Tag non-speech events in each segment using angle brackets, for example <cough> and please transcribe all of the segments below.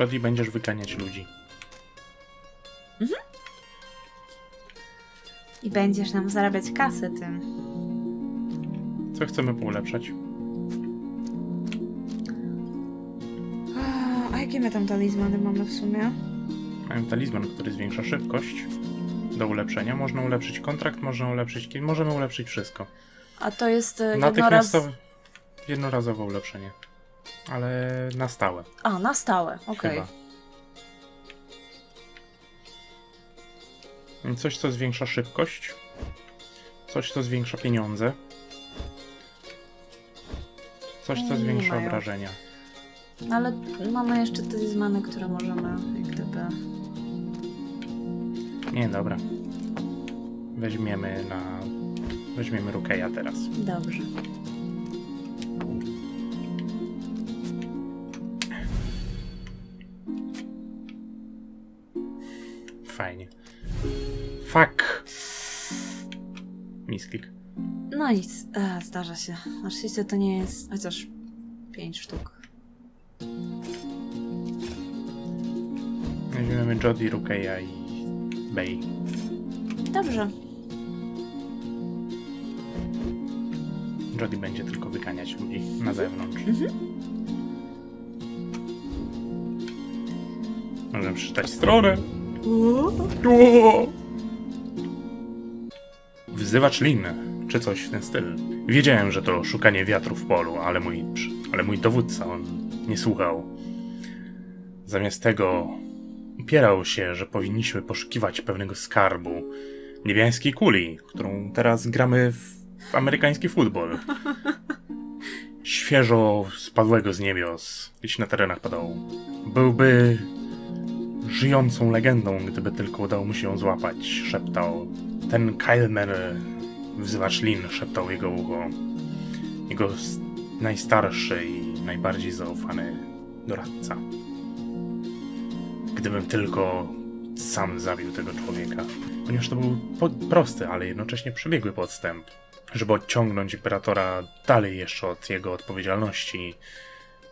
Jody, będziesz wyganiać ludzi. I będziesz nam zarabiać kasę tym. Co chcemy poulepszać? A, jakie my tam talizmany mamy w sumie? Mamy talizman, który zwiększa szybkość do ulepszenia. Można ulepszyć kontrakt, można ulepszyć możemy ulepszyć wszystko. A to jest e, jednoraz... Natychmiastowe, jednorazowe ulepszenie. Ale na stałe. A, na stałe, okej. Chyba. Coś, co zwiększa szybkość. Coś, co zwiększa pieniądze. Coś, co Nie zwiększa mają. obrażenia. Ale mamy jeszcze talizmany, które możemy jak gdyby... Nie, dobra. Weźmiemy na... Weźmiemy Rukeja teraz. Dobrze. No nic, e, zdarza się. Na szczęście to nie jest chociaż pięć sztuk. Weźmiemy Jody, Rukeja i Bay. Dobrze. Jody będzie tylko wyganiać ludzi na zewnątrz. Mhm. Możemy przeczytać stronę. O! Wzywacz lin, czy coś w ten styl. Wiedziałem, że to szukanie wiatru w polu, ale mój, ale mój dowódca, on nie słuchał. Zamiast tego upierał się, że powinniśmy poszukiwać pewnego skarbu niebiańskiej kuli, którą teraz gramy w, w amerykański futbol. Świeżo spadłego z niebios, jeśli na terenach padał. Byłby żyjącą legendą, gdyby tylko udało mu się ją złapać, szeptał. Ten Kylemer, wzywacz Lin, szeptał jego ucho. Jego najstarszy i najbardziej zaufany doradca. Gdybym tylko sam zabił tego człowieka. Ponieważ to był prosty, ale jednocześnie przebiegły podstęp, żeby odciągnąć imperatora dalej jeszcze od jego odpowiedzialności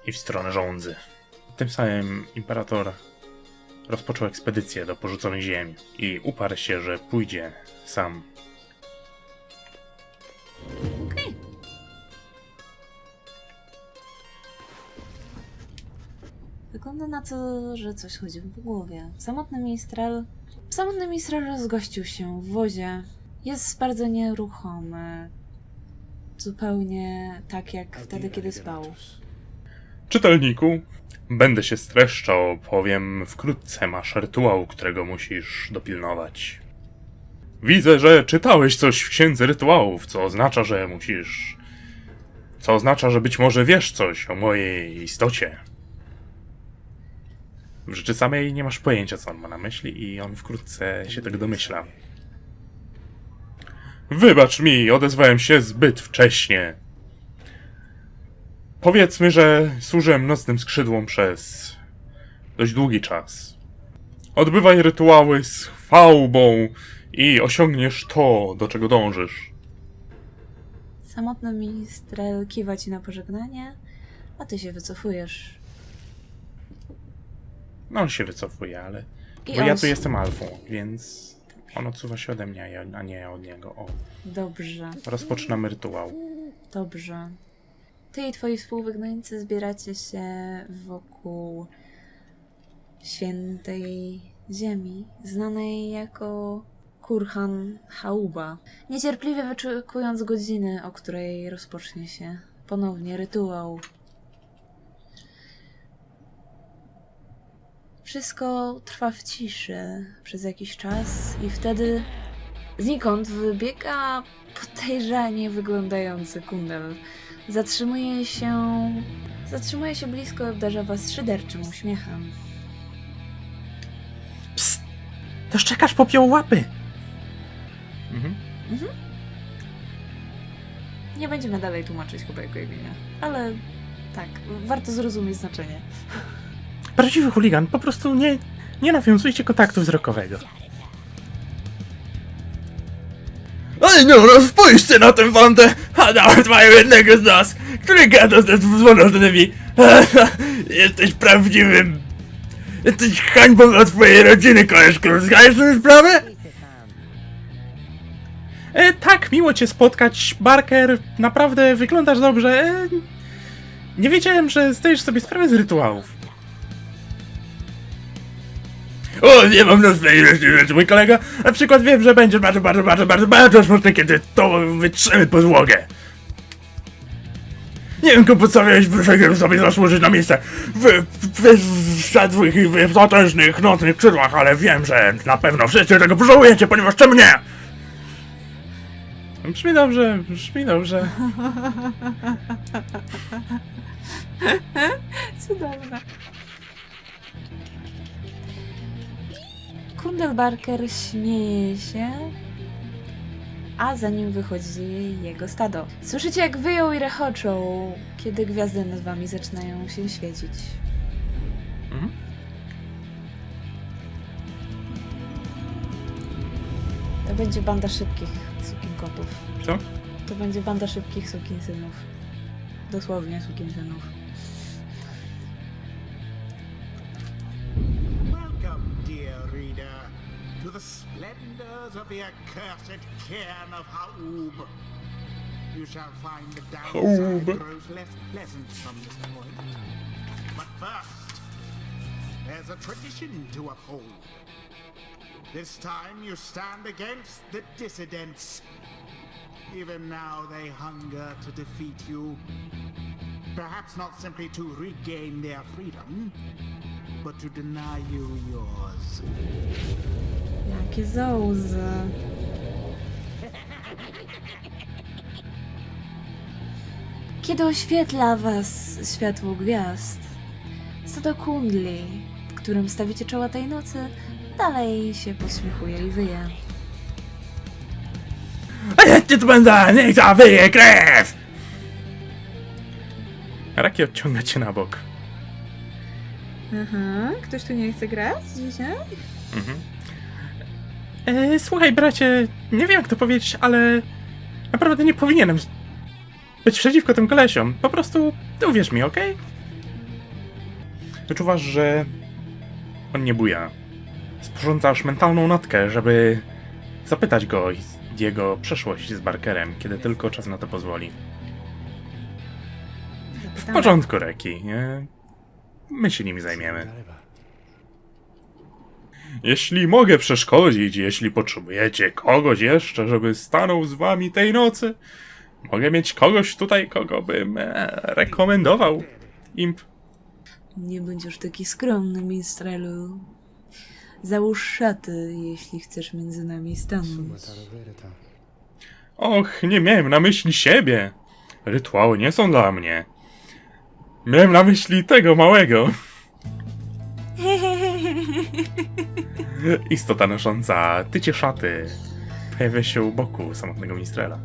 i w stronę rządzy. Tym samym imperator rozpoczął ekspedycję do porzuconej ziemi i uparł się, że pójdzie sam. Okej. Wygląda na to, że coś chodzi w głowie. Samotny Mistral... Samotny Mistral rozgościł się w wozie. Jest bardzo nieruchomy. Zupełnie tak jak wtedy, kiedy spał. Czytelniku, będę się streszczał, powiem wkrótce masz rytuał, którego musisz dopilnować. Widzę, że czytałeś coś w księdze rytuałów, co oznacza, że musisz. Co oznacza, że być może wiesz coś o mojej istocie. W rzeczy samej nie masz pojęcia, co on ma na myśli, i on wkrótce się tego domyśla. Wybacz mi, odezwałem się zbyt wcześnie. Powiedzmy, że służyłem nocnym skrzydłom przez dość długi czas. Odbywaj rytuały z chwałbą i osiągniesz to, do czego dążysz. Samotny Mistral kiwa ci na pożegnanie, a ty się wycofujesz. No, on się wycofuje, ale. I Bo on ja tu jestem alfą, więc on odsuwa się ode mnie, a ja- a nie od niego. O, Dobrze. rozpoczynamy rytuał. Dobrze. Ty i twoi współwygnańcy zbieracie się wokół świętej ziemi, znanej jako Kurhan Hauba. Niecierpliwie wyczekując godziny, o której rozpocznie się ponownie rytuał. Wszystko trwa w ciszy przez jakiś czas i wtedy znikąd wybiega podejrzanie wyglądający kundel. Zatrzymuje się. Zatrzymuje się blisko i obdarza was szyderczym uśmiechem. Psst! To szczekasz popioł łapy! Nie będziemy dalej tłumaczyć chyba jego imienia, ale tak, warto zrozumieć znaczenie. Prawdziwy chuligan, po prostu nie, nie nawiązujcie kontaktu wzrokowego. Ej no, no spójrzcie na tę bandę! A nawet mają jednego z nas, który gada ze dzwonotnymi. <laughs> Jesteś prawdziwym Jesteś hańbą dla twojej rodziny, koleżko. Zdajesz sobie sprawę? E, tak, miło cię spotkać, Barker. Naprawdę wyglądasz dobrze. E, nie wiedziałem, że zdajesz sobie sprawę z rytuałów. O, nie mam na swojej rzeczy, mój kolega. Na przykład wiem, że będzie bardzo, bardzo, bardzo, bardzo, bardzo smutny, kiedy to wytrzemy podłogę. Nie wiem, komu postawiałeś, żeby sobie zasłużyć na miejsce w, w, w światłych i w potężnych nocnych skrzydłach, ale wiem, że na pewno wszyscy tego pożałujecie, ponieważ czemu nie? Brzmi dobrze, brzmi dobrze. <laughs> Cudowne. Kundel Barker śmieje się, a za nim wychodzi jego stado. Słyszycie, jak wyją i rechoczą, kiedy gwiazdy nad wami zaczynają się świecić. Mhm. To będzie banda szybkich sukinkotów. Co? To będzie banda szybkich sukinsynów. Dosłownie sukinsynów. Welcome, dear reader, to the splendors of the accursed cairn of Haub. You shall find the downside Haub. grows less pleasant from this point. But first, there's a tradition to uphold. This time you stand against the dissidents. Even now they hunger to defeat you. Perhaps not simply to regain their freedom, but to deny you yours. Jakie zołzy. <laughs> Kiedy oświetla was światło gwiazd, stado kundli, którym stawicie czoła tej nocy, dalej się pośmiechuje i wyje. A ja cię tu będę, niech zawyje krew! Raki odciąga cię na bok. Aha, ktoś tu nie chce grać dzisiaj? Mhm. E, słuchaj, bracie, nie wiem jak to powiedzieć, ale naprawdę nie powinienem być przeciwko tym kolesiom. Po prostu uwierz mi, okej? Wyczuwasz, że on nie buja. Sporządzasz mentalną notkę, żeby zapytać go o jego przeszłość z Barkerem, kiedy tylko czas na to pozwoli. W porządku, Reki. My się nimi zajmiemy. Jeśli mogę przeszkodzić, jeśli potrzebujecie kogoś jeszcze, żeby stanął z wami tej nocy, mogę mieć kogoś tutaj, kogo bym e, rekomendował. Imp. Nie już taki skromny, minstrelu. Załóż szaty, jeśli chcesz między nami stanąć. Och, nie miałem na myśli siebie. Rytuały nie są dla mnie. Miałem na myśli tego małego. <laughs> Istota nosząca tycie szaty pojawia się u boku samotnego mistrela.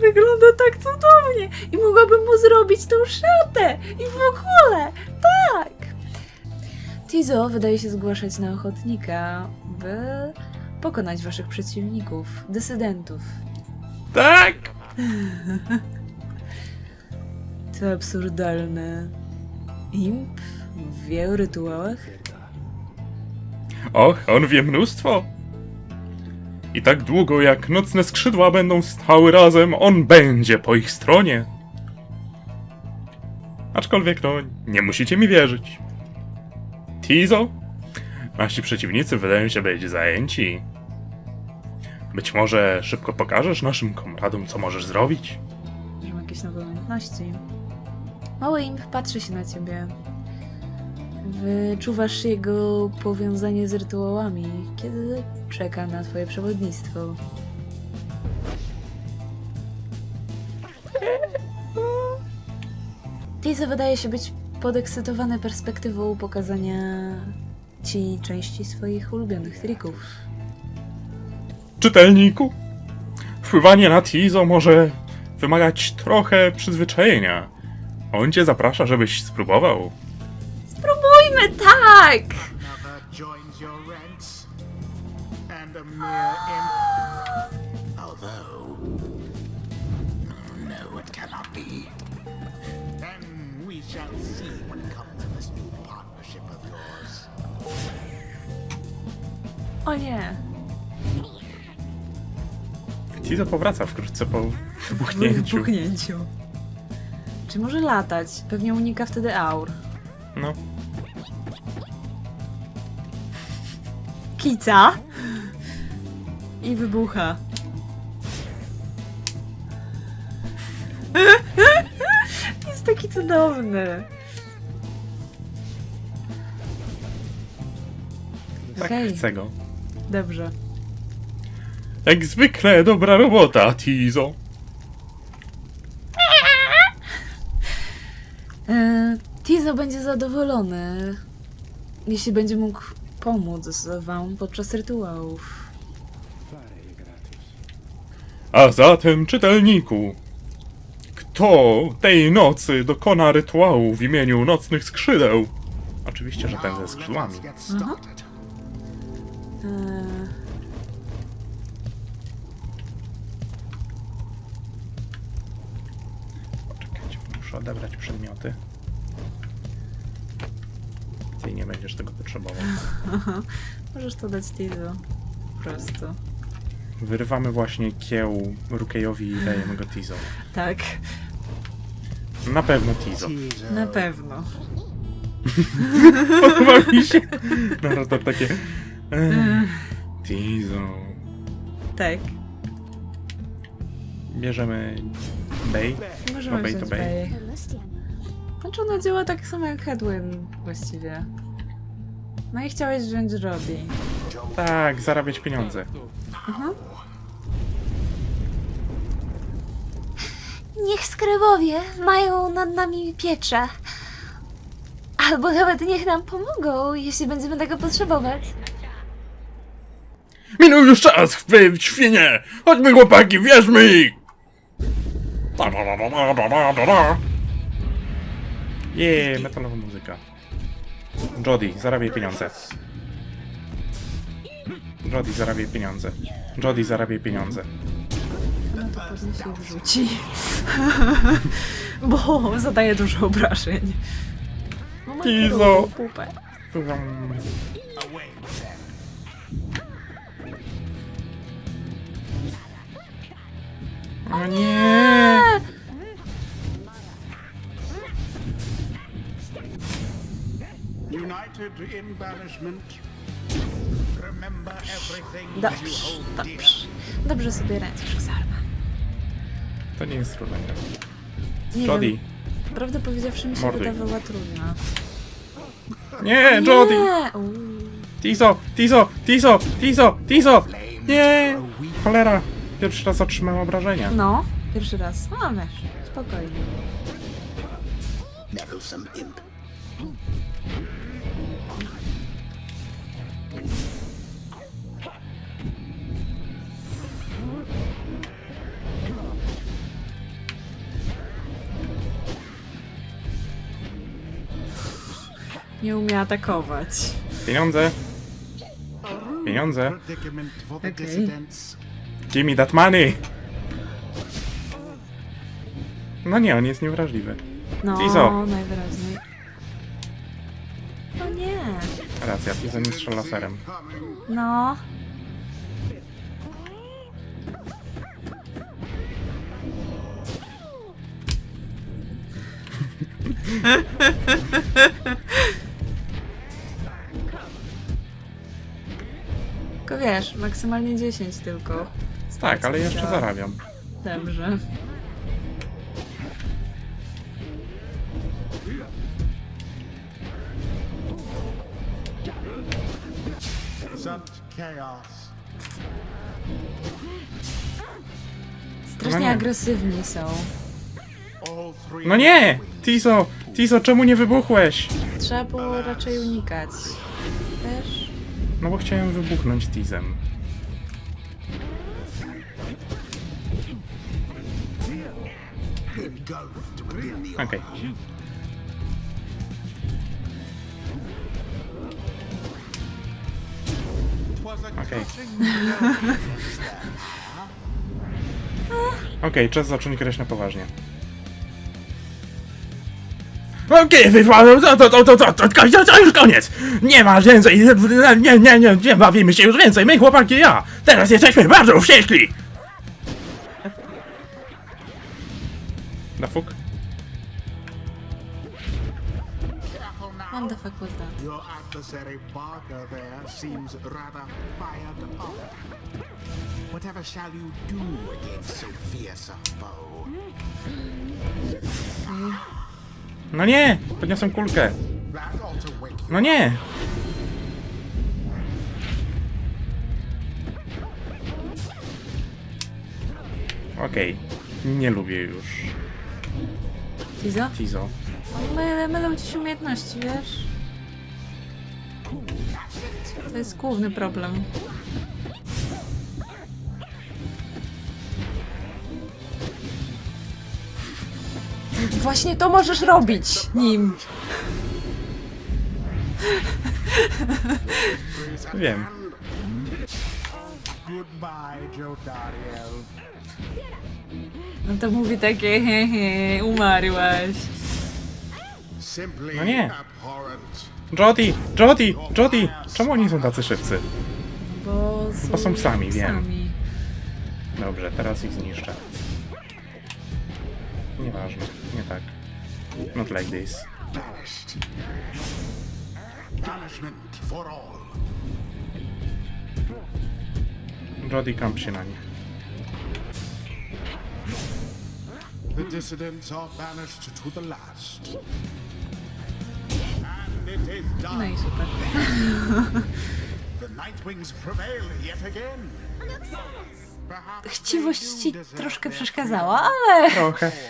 Wygląda tak cudownie i mogłabym mu zrobić tą szatę i w ogóle, tak! Tizo wydaje się zgłaszać na ochotnika, by pokonać waszych przeciwników, dysydentów. Tak! <laughs> To absurdalne. Imp wie o rytuałach? Och, on wie mnóstwo. I tak długo jak nocne skrzydła będą stały razem, on będzie po ich stronie. Aczkolwiek no, nie musicie mi wierzyć. Tizo? Nasi przeciwnicy wydają się być zajęci. Być może szybko pokażesz naszym komradom, co możesz zrobić? Że ma jakieś nowe umiejętności. Mały imp patrzy się na ciebie. Wyczuwasz jego powiązanie z rytuałami, kiedy czeka na twoje przewodnictwo. Tizo wydaje się być podekscytowany perspektywą pokazania ci części swoich ulubionych trików. Czytelniku? Wpływanie na Tizo może wymagać trochę przyzwyczajenia. On cię zaprasza, żebyś spróbował. Spróbujmy tak! Although, no, it cannot be shall see what comes of this new partnership of yours. O nie. Ci to powraca wkrótce po wybuchnięciu. wybuchnięciu. Czy może latać? Pewnie unika wtedy aur. No. Kica. I wybucha. Cudowny. Tak Okej. chcę go. Dobrze. Jak zwykle, dobra robota, Tizo. E, Tizo będzie zadowolony, jeśli będzie mógł pomóc wam podczas rytuałów. A zatem, czytelniku, kto tej nocy dokona rytuału w imieniu nocnych skrzydeł? Oczywiście, że ten ze skrzydłami. us get started. E, Poczekajcie, muszę odebrać przedmioty. Ty nie będziesz tego potrzebował. <laughs> możesz to dać Tizo. Po prostu. Wyrywamy właśnie kieł Rukejowi i dajemy go Tizo. Tak, Na pewno Tizo. Teaser. na pewno. <laughs> Podoba mi się. No to takie... Ech, Tizo. Tak. Bierzemy Bay. Możemy Obej wziąć to bej. Bej. Znaczy ona działa tak samo jak Hedwyn właściwie. No i chciałeś wziąć Jodie. Tak, zarabiać pieniądze. Niech skrybowie mają nad nami pieczę. Albo nawet niech nam pomogą, jeśli będziemy tego potrzebować. Minął już czas, wy świnie! Chodźmy chłopaki, wierzmy ich! Jeee, metalowa muzyka. Jody, zarabiaj pieniądze. Jody, zarabiaj pieniądze. Jody, zarabiaj pieniądze. No to pewnie się wrzuci. <laughs> Bo zadaje dużo obrażeń. O, ma pupę. O nie! United in banishment. Remember everything you Dobrze, hold dear. dobrze. Dobrze sobie radzisz, Xarma. To nie jest trudne. Nie Jody. wiem, prawdę powiedziawszy mi się Morduj. wydawała trudna. Nie, Jody! Nie! Uuu. Tizo, Tizo, Tizo, Tizo, Tizo! Nie! Cholera! Pierwszy raz otrzymałem obrażenia. No, pierwszy raz. A wiesz, spokojnie. Meddlesome imp. Nie umie atakować. Pieniądze! Pieniądze! Dissidents. Give me that money! No nie, on jest niewrażliwy. No, Tizo. najwyraźniej. O nie. Racja, Tizo nie strzela laserem. No. <laughs> Tylko wiesz, maksymalnie 10 tylko. Tak, ale jeszcze zarabiam. Dobrze. Strasznie No nie. agresywni są. No nie! Tizo! Tizo, czemu nie wybuchłeś? Trzeba było raczej unikać. Wiesz? No bo chciałem wybuchnąć Tizem. Okej. Was a Okay. Okej, czas zacząć grać na poważnie. Okej, wyszło, to, to, to, to, to, to, to, to już koniec! Nie ma więcej, nie, nie, nie, nie bawimy się już więcej, my chłopaki i ja! Teraz jesteśmy bardzo wściekli! Na fuk? What the fuck was that? Your adversary Barker there seems rather fired up. Whatever shall you do against so fierce a foe? No nie! Podniosłem kulkę. No nie! Okej. Nie lubię już Tizo? Tizo. My, mylą ci się umiejętności, wiesz? To jest główny problem. Właśnie to możesz robić nim. Wiem. No to mówi takie hehe, umarłaś. No nie. Jody! Jody! Jody! Czemu oni są tacy szybcy? Bo są, Bo są psami, wiem. Dobrze, teraz ich zniszczę. Nieważne, nie. Not like this. Banished. Punishment for all. Się na nich. The dissidents are banished to the last. And it is No done. i super. The Nightwings prevail yet again. Chciwość ci troszkę przeszkadzała, ale... Trochę. <laughs>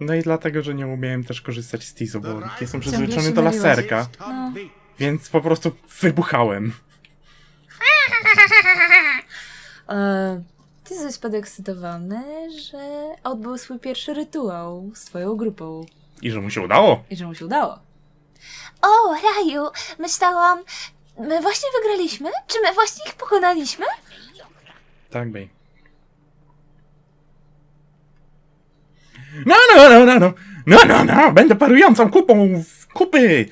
No i dlatego, że nie umiałem też korzystać z Tizu, bo jestem przyzwyczajony do laserka, complete. więc po prostu wybuchałem. E, ty jesteś podekscytowany, że odbył swój pierwszy rytuał z twoją grupą I że mu się udało. i że mu się udało. O, Raju, myślałam... My właśnie wygraliśmy? Czy my właśnie ich pokonaliśmy? Tak, bej. No, no, no, no, no. No, no, no. Będę parującą kupą w kupy.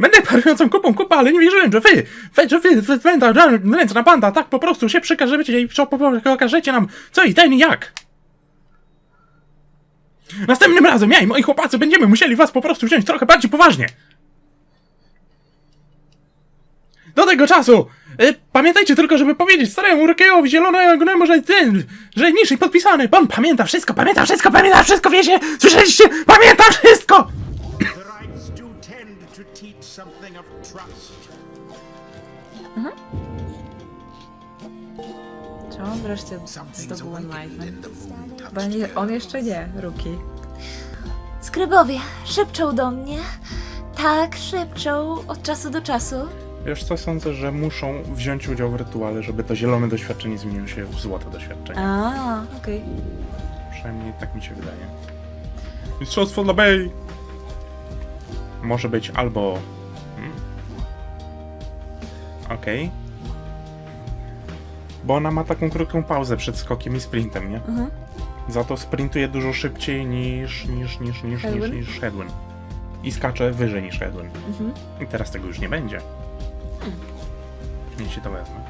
Będę parującą kupą kupy, ale nie wierzyłem, że wy, wy że wy, wy będę nędzna banda, tak po prostu się przekażecie i po- po- pokażecie nam co i ten i jak. Następnym razem ja i moi chłopacy będziemy musieli was po prostu wziąć trochę bardziej poważnie. Do tego czasu y, pamiętajcie tylko, żeby powiedzieć staremu Rokiejowi zielonego, że ten, że niżej podpisany, on pamięta wszystko, pamięta wszystko, pamięta wszystko, wiecie? Słyszeliście? Pamięta wszystko! The rites do tend to teach something of trust. Czy on wreszcie Something's zdobył awakened enlightenment? in the moon Bo touched nie, on jeszcze nie, Ruki. Skrybowie szepczą do mnie. Tak, szepczą od czasu do czasu. Wiesz co, sądzę, że muszą wziąć udział w rytuale, żeby to zielone doświadczenie zmieniło się w złote doświadczenie. A, okej. Przynajmniej tak mi się wydaje. Mistrzostwo dla Bay! Może być albo... Hmm. Okej. Bo ona ma taką krótką pauzę przed skokiem i sprintem, nie? Mhm. Za to sprintuje dużo szybciej niż, niż, niż, niż, niż, niż Hedwyn. I skacze wyżej niż Hedwyn. Mhm. I teraz tego już nie będzie. Nie się to wezmę.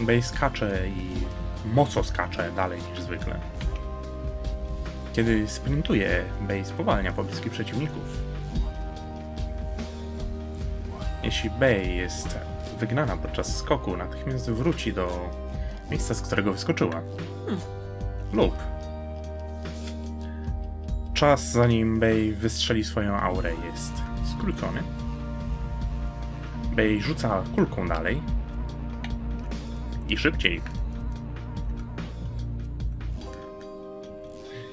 Bej skacze i mocno skacze dalej niż zwykle. Kiedy sprintuje, Bej spowalnia pobliskich przeciwników. Jeśli Bej jest wygnana podczas skoku, natychmiast wróci do miejsca, z którego wyskoczyła. Lub czas, zanim Bey wystrzeli swoją aurę, jest skrócony. Bey rzuca kulką dalej i szybciej.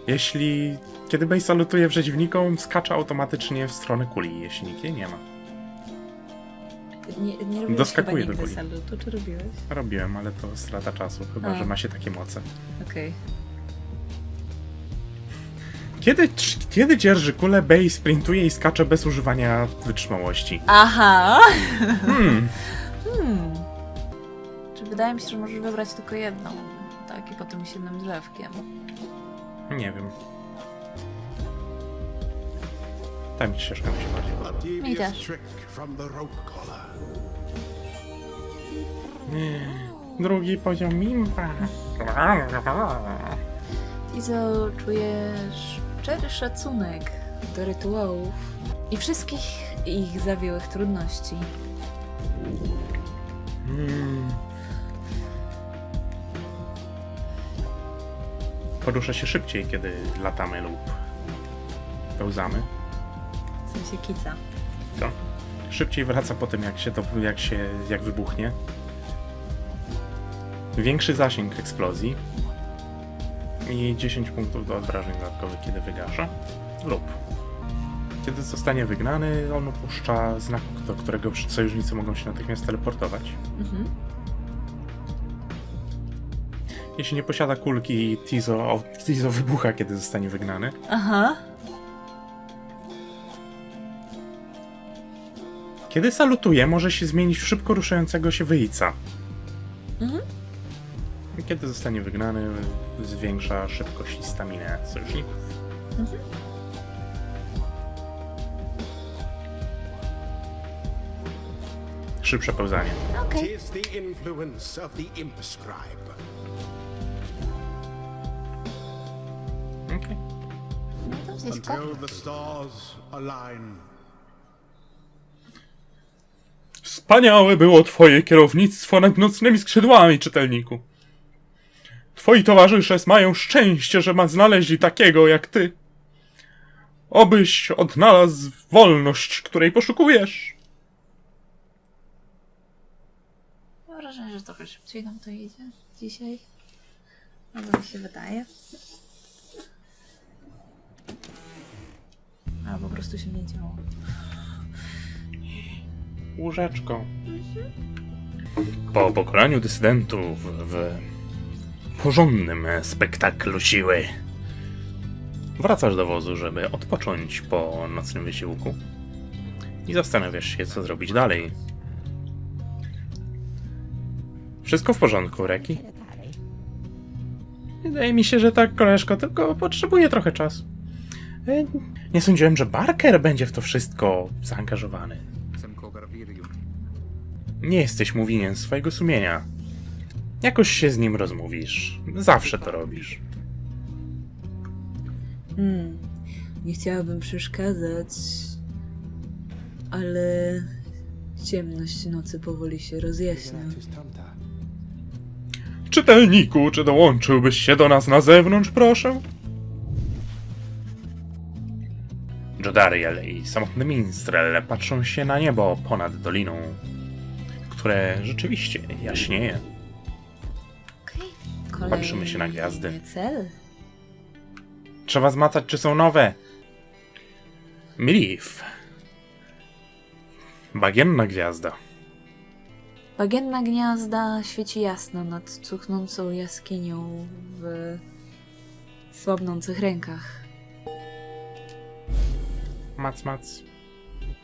Jeśli kiedy Bey salutuje przeciwnikom, skacze automatycznie w stronę kuli, jeśli nikt jej nie ma. Nie, nie robiłeś Doskakuje do kuli. salutu, czy robiłeś? Robiłem, ale to strata czasu, chyba A. że ma się takie moce. Okej. Kiedy, kiedy dzierży kulę, Bey sprintuje i skacze bez używania wytrzymałości. Aha! Hmm. Hmm. Czy wydaje mi się, że możesz wybrać tylko jedną? Tak, i potem iść jednym drzewkiem. Nie wiem. Ta mi ścieżka mi się bardziej podoba. Też. collar. Drugi poziom mimpa. Izo, czujesz szczery szacunek do rytuałów i wszystkich ich zawiłych trudności. Mm. Porusza się szybciej, kiedy latamy lub pełzamy. W sensie kica. To szybciej wraca po tym, jak się to, jak się, jak wybuchnie. Większy zasięg eksplozji i 10 punktów do obrażeń dodatkowych, kiedy wygasza. Lub kiedy zostanie wygnany, on opuszcza znak, do którego sojusznicy mogą się natychmiast teleportować. Mhm. Jeśli nie posiada kulki, Tizo, Tizo wybucha, kiedy zostanie wygnany. Aha. Kiedy salutuje, może się zmienić w szybko ruszającego się wyjca. Mhm. Kiedy zostanie wygnany, zwiększa szybkość i staminę sojuszników. Szybsze pełzanie. The influence of the imp scribe. Okej. No to wszystko. Until the stars align. Wspaniałe było twoje kierownictwo nad nocnymi skrzydłami, czytelniku. Twoi towarzysze mają szczęście, że ma znaleźli takiego jak ty. Obyś odnalazł wolność, której poszukujesz. Mam wrażenie, że trochę szybciej nam to idzie dzisiaj. Albo mi się wydaje. A po prostu się nie działo. Łóżeczką. Po pokonaniu dysydentów w porządnym spektaklu siły wracasz do wozu, żeby odpocząć po nocnym wysiłku i zastanawiasz się, co zrobić dalej. Wszystko w porządku, Reki? Wydaje mi się, że tak, koleżko, tylko potrzebuję trochę czasu. E, Nie sądziłem, że Barker będzie w to wszystko zaangażowany. Nie jesteś mu winien swojego sumienia. Jakoś się z nim rozmówisz. Zawsze to robisz. Hmm. Nie chciałabym przeszkadzać, ale ciemność nocy powoli się rozjaśnia. Czytelniku, czy dołączyłbyś się do nas na zewnątrz, proszę? Jodariel i samotny minstrel patrzą się na niebo ponad doliną, które rzeczywiście jaśnieje. Patrzymy się na gwiazdy. cel. Trzeba zmacać, czy są nowe. Milif. Bagienna gwiazda. Bagienna gniazda świeci jasno nad cuchnącą jaskinią w słabnących rękach. Mac, mac.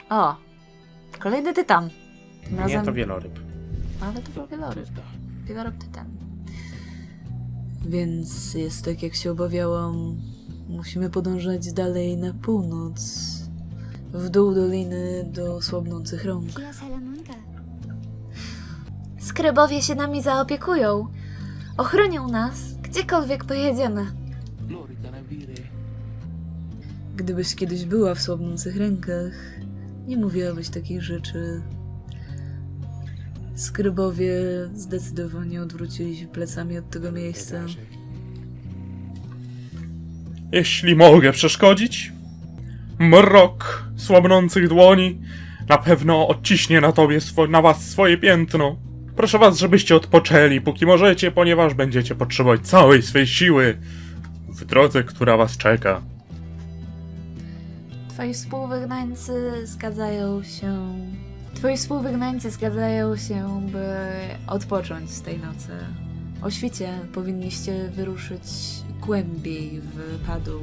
O! Kolejny tytan. Tym Nie, razem... to wieloryb. Ale to był wieloryb. Wieloryb tytan. Więc jest tak, jak się obawiałam. Musimy podążać dalej na północ. W dół doliny do słabnących rąk. Skrybowie się nami zaopiekują. Ochronią nas, gdziekolwiek pojedziemy. Gdybyś kiedyś była w słabnących rękach, nie mówiłabyś takich rzeczy. Skrybowie zdecydowanie odwrócili się plecami od tego miejsca. Jeśli mogę przeszkodzić, mrok słabnących dłoni na pewno odciśnie na tobie swo- na was swoje piętno. Proszę was, żebyście odpoczęli, póki możecie, ponieważ będziecie potrzebować całej swej siły w drodze, która was czeka. Twoi współwygnańcy zgadzają się. Twoi współwygnańcy zgadzają się, by odpocząć z tej nocy. O świcie powinniście wyruszyć głębiej w padł